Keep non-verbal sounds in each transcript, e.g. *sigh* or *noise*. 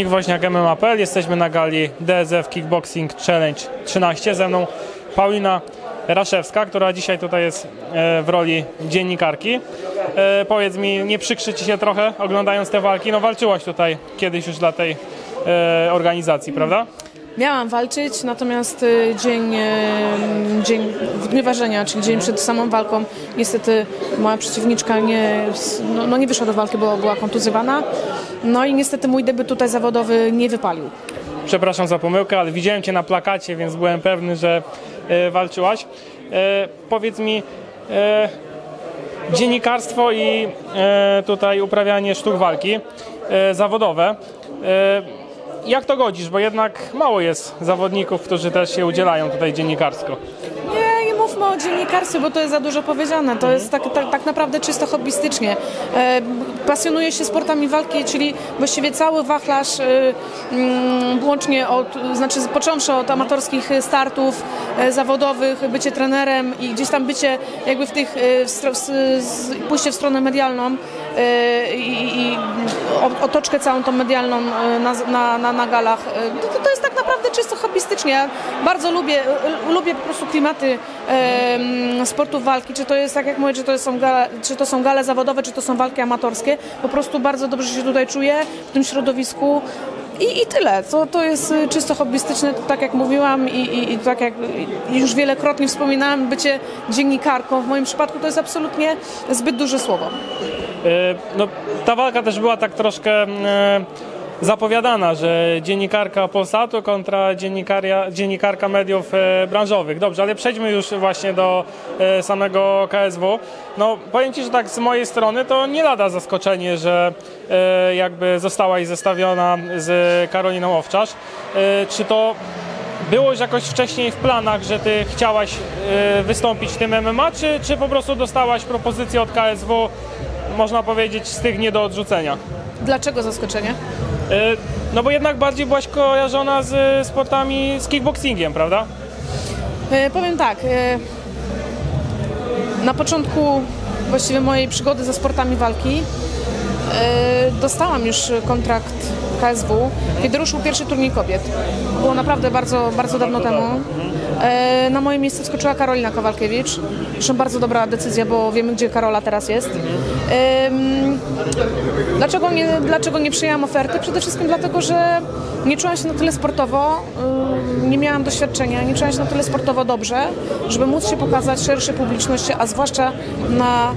Bartnik Woźniak, MMA.pl. Jesteśmy na gali DSF Kickboxing Challenge 13. Ze mną Paulina Raszewska, która dzisiaj tutaj jest e, w roli dziennikarki. E, Powiedz mi, nie przykrzy Ci się trochę oglądając te walki? No walczyłaś tutaj kiedyś już dla tej e, organizacji, prawda? Miałam walczyć, natomiast y, dzień, y, dzień w dniu ważenia, czyli dzień przed samą walką, niestety moja przeciwniczka nie, no, no nie wyszła do walki, bo była kontuzjowana. No i niestety mój debiut tutaj zawodowy nie wypalił. Przepraszam za pomyłkę, ale widziałem Cię na plakacie, więc byłem pewny, że e, walczyłaś. E, powiedz mi, e, dziennikarstwo i tutaj uprawianie sztuk walki zawodowe. Jak to godzisz? Bo jednak mało jest zawodników, którzy też się udzielają tutaj dziennikarsko. Nie, nie mówmy o dziennikarstwie, bo to jest za dużo powiedziane. To jest tak, tak, tak naprawdę czysto hobbystycznie. E, pasjonuję się sportami walki, czyli właściwie cały wachlarz, e, mm, łącznie od, znaczy począwszy od amatorskich startów e, zawodowych, bycie trenerem i gdzieś tam bycie jakby w tych, e, w s, s, pójście w stronę medialną e, i, i otoczkę całą tą medialną e, na, na, na, na galach. E, To, to jest tak naprawdę czysto hobbystycznie. Ja bardzo lubię, e, lubię po prostu klimaty em, sportu walki, czy to jest tak jak mówię, czy to są, gale, czy to są gale zawodowe, czy to są walki amatorskie. Po prostu bardzo dobrze się tutaj czuję w tym środowisku. I, I tyle. To, to jest czysto hobbystyczne, tak jak mówiłam i, i, i tak jak już wielokrotnie wspominałam, bycie dziennikarką w moim przypadku to jest absolutnie zbyt duże słowo. E, No, ta walka też była tak troszkę e, zapowiadana, że dziennikarka Polsatu kontra dziennikarka mediów e, branżowych. Dobrze, ale przejdźmy już właśnie do samego KSW. No, powiem Ci, że tak z mojej strony to nie lada zaskoczenie, że jakby zostałaś zestawiona z Karoliną Owczarz. Czy to było już jakoś wcześniej w planach, że ty chciałaś wystąpić w tym MMA, czy, czy po prostu dostałaś propozycję od KSW, można powiedzieć, z tych nie do odrzucenia? Dlaczego zaskoczenie? E, No bo jednak bardziej byłaś kojarzona z sportami, z kickboxingiem, prawda? E, powiem tak. E, na początku właściwie mojej przygody ze sportami walki e, dostałam już kontrakt KSW, kiedy ruszył pierwszy turniej kobiet. Było naprawdę bardzo, bardzo dawno temu. Na moje miejsce wskoczyła Karolina Kowalkiewicz. Zresztą bardzo dobra decyzja, bo wiemy, gdzie Karola teraz jest. Dlaczego nie, dlaczego nie przyjęłam oferty? Przede wszystkim dlatego, że nie czułam się na tyle sportowo, nie miałam doświadczenia, nie czułam się na tyle sportowo dobrze, żeby móc się pokazać szerszej publiczności, a zwłaszcza na,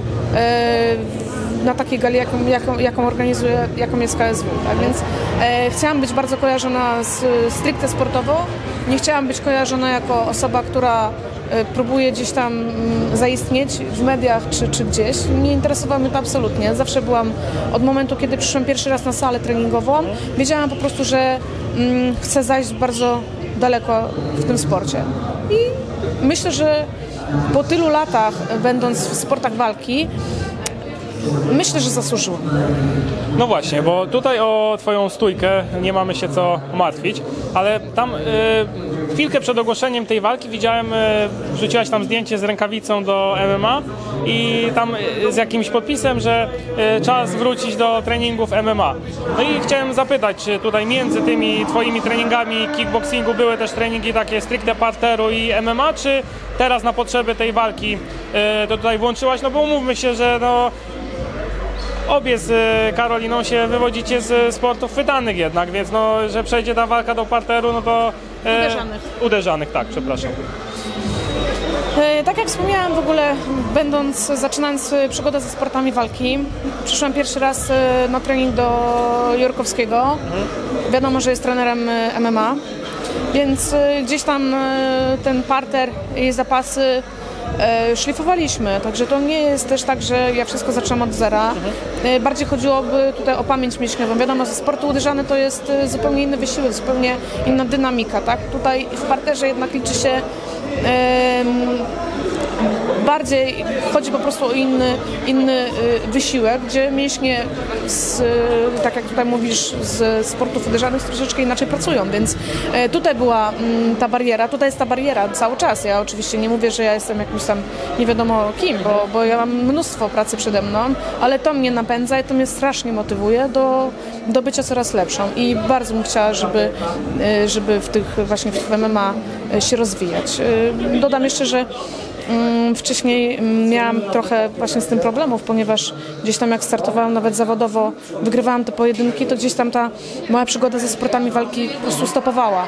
y, na takiej gali, jaką, jaką, jaką organizuje, jaką jest KSW. Tak więc e, chciałam być bardzo kojarzona z, stricte sportowo, nie chciałam być kojarzona jako osoba, która e, próbuje gdzieś tam mm, zaistnieć w mediach czy, czy gdzieś. Nie interesowało mnie to absolutnie. Zawsze byłam, od momentu, kiedy przyszłam pierwszy raz na salę treningową, wiedziałam po prostu, że mm, chcę zajść bardzo daleko w tym sporcie. I myślę, że po tylu latach, e, będąc w sportach walki, myślę, że zasłużyłam. No właśnie, bo tutaj o Twoją stójkę nie mamy się co martwić, ale tam y, chwilkę przed ogłoszeniem tej walki widziałem, y, wrzuciłaś tam zdjęcie z rękawicą do MMA i tam y, z jakimś podpisem, że y, czas wrócić do treningów MMA. No i chciałem zapytać, tutaj między tymi Twoimi treningami kickboxingu były też treningi takie stricte parteru i MMA, czy teraz na potrzeby tej walki to tutaj włączyłaś? No bo umówmy się, że no obie z e, Karoliną się wywodzicie z sportów chwytanych jednak, więc no, że przejdzie ta walka do parteru, no to... e, Uderzanych. Uderzanych, tak, przepraszam. E, Tak jak wspomniałam w ogóle, będąc, zaczynając e, przygodę ze sportami walki, przyszłam pierwszy raz na trening do Jurkowskiego. Wiadomo, że jest trenerem MMA, więc gdzieś tam ten parter i zapasy szlifowaliśmy, także to nie jest też tak, że ja wszystko zaczęłam od zera. E, Bardziej chodziłoby tutaj o pamięć mięśniową. Wiadomo, że sporty uderzane to jest e, zupełnie inny wysiłek, zupełnie inna dynamika, tak? Tutaj w parterze jednak liczy się bardziej chodzi po prostu o inny, inny y, wysiłek, gdzie mięśnie, z, tak jak tutaj mówisz, z sportów uderzanych troszeczkę inaczej pracują, więc e, tutaj była mm, ta bariera, tutaj jest ta bariera cały czas. Ja oczywiście nie mówię, że ja jestem jakimś tam nie wiadomo kim, bo, bo ja mam mnóstwo pracy przede mną, ale to mnie napędza i to mnie strasznie motywuje do, do bycia coraz lepszą i bardzo bym chciała, żeby, e, żeby w tych właśnie w MMA się rozwijać. E, Dodam jeszcze, że Wcześniej mm, miałam trochę właśnie z tym problemów, ponieważ gdzieś tam jak startowałam nawet zawodowo, wygrywałam te pojedynki, to gdzieś tam ta moja przygoda ze sportami walki po prostu stopowała.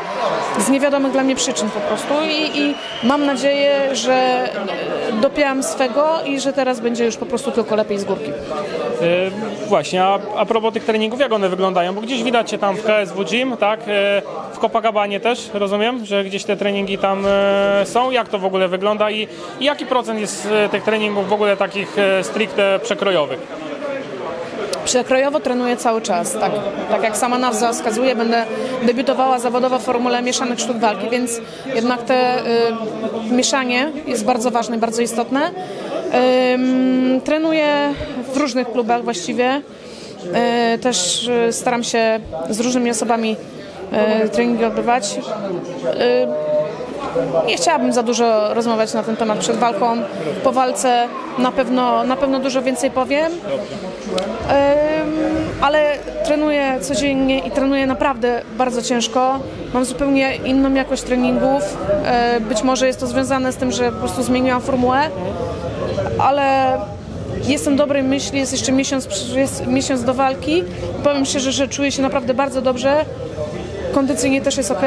Z niewiadomych dla mnie przyczyn po prostu i, i mam nadzieję, że dopięłam swego i że teraz będzie już po prostu tylko lepiej z górki. E, Właśnie, a, a propos tych treningów, jak one wyglądają? Bo gdzieś widać Cię tam w KSW Gym, tak? E, W Copacabanie też, rozumiem, że gdzieś te treningi tam e, są. Jak to w ogóle wygląda i, i jaki procent jest e, tych treningów w ogóle takich e, stricte przekrojowych? Przekrojowo trenuję cały czas, tak, tak jak sama nazwa wskazuje, będę debiutowała zawodowo w formule mieszanych sztuk walki, więc jednak te y, mieszanie jest bardzo ważne, bardzo istotne. Ym, trenuję w różnych klubach właściwie. Y, też y, staram się z różnymi osobami y, treningi odbywać. Y, nie chciałabym za dużo rozmawiać na ten temat przed walką. Po walce na pewno, na pewno dużo więcej powiem. Ale trenuję codziennie i trenuję naprawdę bardzo ciężko. Mam zupełnie inną jakość treningów. E, Być może jest to związane z tym, że po prostu zmieniłam formułę, ale jestem dobrej myśli, jest jeszcze miesiąc, jest miesiąc do walki. Powiem szczerze, że czuję się naprawdę bardzo dobrze. Kondycyjnie też jest ok.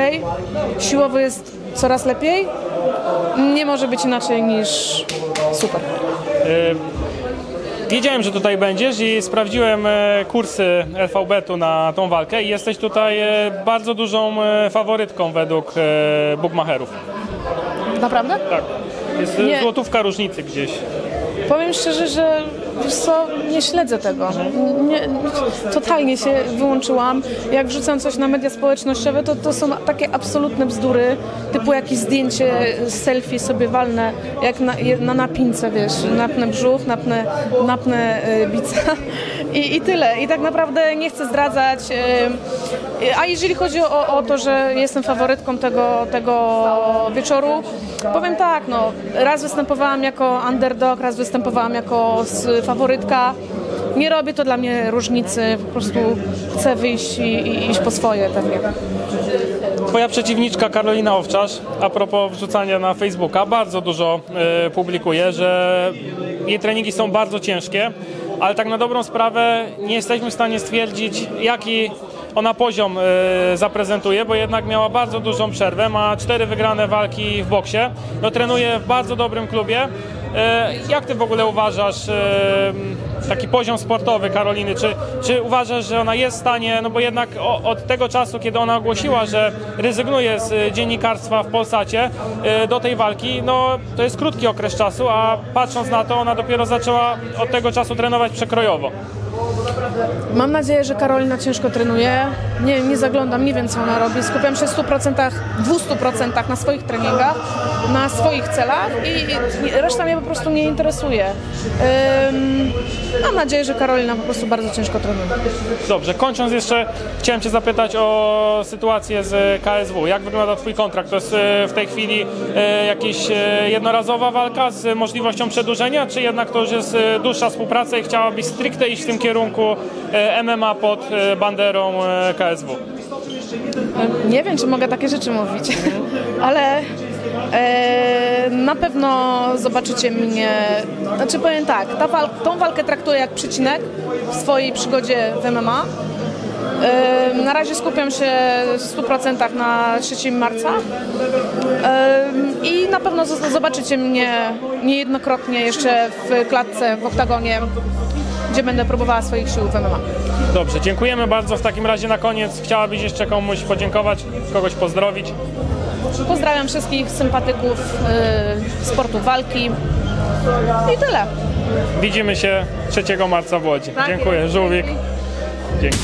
Siłowo jest coraz lepiej. Nie może być inaczej niż super. Wiedziałem, że tutaj będziesz i sprawdziłem e, kursy LVB-u na tą walkę i jesteś tutaj e, bardzo dużą e, faworytką według bookmacherów. Naprawdę? Tak. Jest Nie. złotówka różnicy gdzieś. Powiem szczerze, że wiesz co, nie śledzę tego. Nie, totalnie się wyłączyłam. Jak wrzucam coś na media społecznościowe, to, to są takie absolutne bzdury, typu jakieś zdjęcie, selfie sobie walnę, jak na, na napince, wiesz, napnę brzuch, napnę, napnę y, bica i, i tyle. I tak naprawdę nie chcę zdradzać. y, A jeżeli chodzi o, o to, że jestem faworytką tego, tego wieczoru, powiem tak, no, raz występowałam jako underdog, raz występowałam jako faworytka. Nie robię to dla mnie różnicy, po prostu chcę wyjść i, i iść po swoje pewnie. Twoja przeciwniczka Karolina Owczarz, a propos wrzucania na Facebooka, bardzo dużo e, publikuje, że jej treningi są bardzo ciężkie, ale tak na dobrą sprawę nie jesteśmy w stanie stwierdzić, jaki ona poziom e, zaprezentuje, bo jednak miała bardzo dużą przerwę, ma cztery wygrane walki w boksie, no, trenuje w bardzo dobrym klubie. E, Jak ty w ogóle uważasz e, taki poziom sportowy Karoliny? Czy, czy uważasz, że ona jest w stanie, no bo jednak od tego czasu, kiedy ona ogłosiła, że rezygnuje z e, dziennikarstwa w Polsacie do tej walki, no to jest krótki okres czasu, a patrząc na to, ona dopiero zaczęła od tego czasu trenować przekrojowo. Mam nadzieję, że Karolina ciężko trenuje. Nie, nie zaglądam, nie wiem co ona robi. Skupiam się w 100%, 200% na swoich treningach, na swoich celach i, i reszta mnie po prostu nie interesuje. Mam nadzieję, że Karolina po prostu bardzo ciężko trenuje. Dobrze, kończąc jeszcze, chciałem Cię zapytać o sytuację z KSW. Jak wygląda Twój kontrakt? To jest e, w tej chwili e, jakaś e, jednorazowa walka z możliwością przedłużenia, czy jednak to już jest dłuższa współpraca i chciałabyś stricte iść w tym kierunku e, MMA pod e, banderą e, KSW? Nie wiem, czy mogę takie rzeczy mówić, *laughs* ale e, na pewno zobaczycie mnie. Znaczy powiem tak, ta wal, tą walkę traktuję jak przecinek w swojej przygodzie w MMA. E, na razie skupiam się w 100% na 3 marca e, i na pewno zobaczycie mnie niejednokrotnie jeszcze w klatce, w oktagonie, gdzie będę próbowała swoich sił w MMA. Dobrze, dziękujemy bardzo. W takim razie na koniec chciałabyś jeszcze komuś podziękować, kogoś pozdrowić. Pozdrawiam wszystkich sympatyków y, sportu walki i tyle. Widzimy się 3 marca w Łodzi. Tak Dziękuję, jest. Żółwik. Dzięki.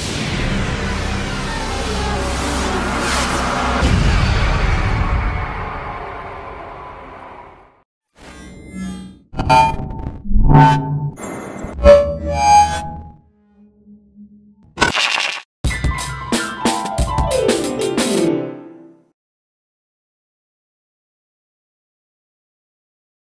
You